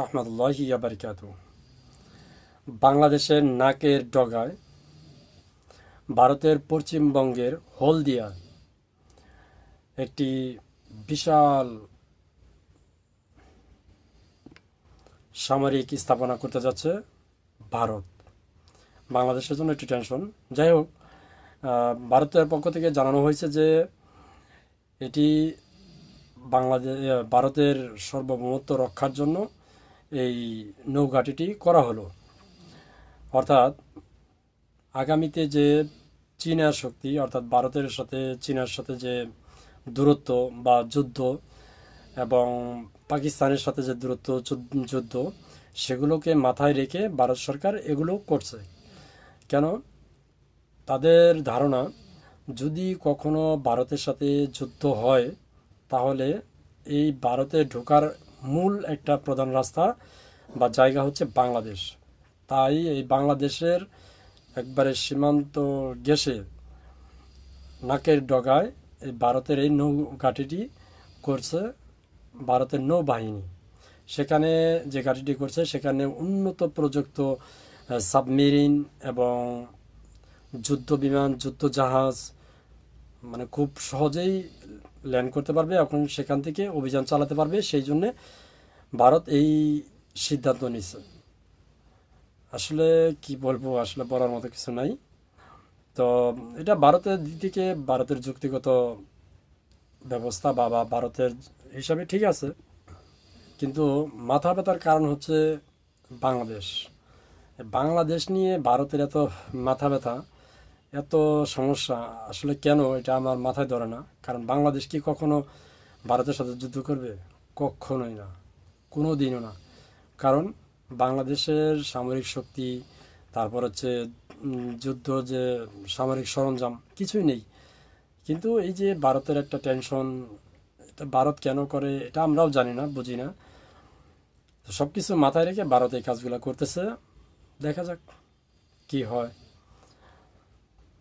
রহমতুল্লাহি বারিকাত বাংলাদেশের নাকের ডগায়, ভারতের পশ্চিমবঙ্গের হলদিয়া একটি বিশাল সামরিক স্থাপনা করতে যাচ্ছে ভারত। বাংলাদেশের জন্য একটি টেনশন। যাই হোক ভারতের পক্ষ থেকে জানানো হয়েছে যে এটি বাংলাদেশ ভারতের সর্বভৌমত্ব রক্ষার জন্য এই নৌঘাটিটি করা হলো। অর্থাৎ আগামীতে যে চীনের শক্তি, অর্থাৎ ভারতের সাথে, চীনের সাথে যে দূরত্ব বা যুদ্ধ এবং পাকিস্তানের সাথে যে দূরত্ব যুদ- যুদ্ধ, সেগুলোকে মাথায় রেখে ভারত সরকার এগুলো করছে। কেন? তাদের ধারণা, যদি কখনো ভারতের সাথে যুদ্ধ হয়, তাহলে এই ভারতে ঢোকার মূল একটা প্রধান রাস্তা বা জায়গা হচ্ছে বাংলাদেশ। তাই এই বাংলাদেশের একবারে সীমান্ত গেছে নাকের ডগায় এই ভারতের এই নৌ ঘাটিটি করছে ভারতের নৌবাহিনী। সেখানে যে ঘাটিটি করছে, সেখানে উন্নত প্রযুক্ত সাবমেরিন এবং যুদ্ধ বিমান, যুদ্ধ জাহাজ মানে খুব সহজেই ল্যান্ড করতে পারবে, এখন সেখান থেকে অভিযান চালাতে পারবে, সেই জন্যে ভারত এই সিদ্ধান্ত নিচ্ছে আসলে কি বলব, আসলে বলার মতো কিছু নাই। তো এটা ভারতের দিক থেকে ভারতের যুক্তিগত ব্যবস্থা বা ভারতের হিসাবে ঠিক আছে। কিন্তু মাথা ব্যথার কারণ হচ্ছে বাংলাদেশ। বাংলাদেশ নিয়ে ভারতের এত মাথা ব্যথা এত সমস্যা। আসলে কেন এটা আমার মাথায় ধরে না? কারণ বাংলাদেশ কি কখনো ভারতের সাথে যুদ্ধ করবে? কখনোই না। কোনো দিনও না। কারণ বাংলাদেশের সামরিক শক্তি, তারপর হচ্ছে যুদ্ধ যে সামরিক সরঞ্জাম, কিছুই নেই। কিন্তু এই যে ভারতের একটা টেনশন, এটা ভারত কেন করে, এটা আমরাও জানি না, বুঝি না। সব কিছু মাথায় রেখে ভারত এই কাজগুলো করতেছে। দেখা যাক কি হয়।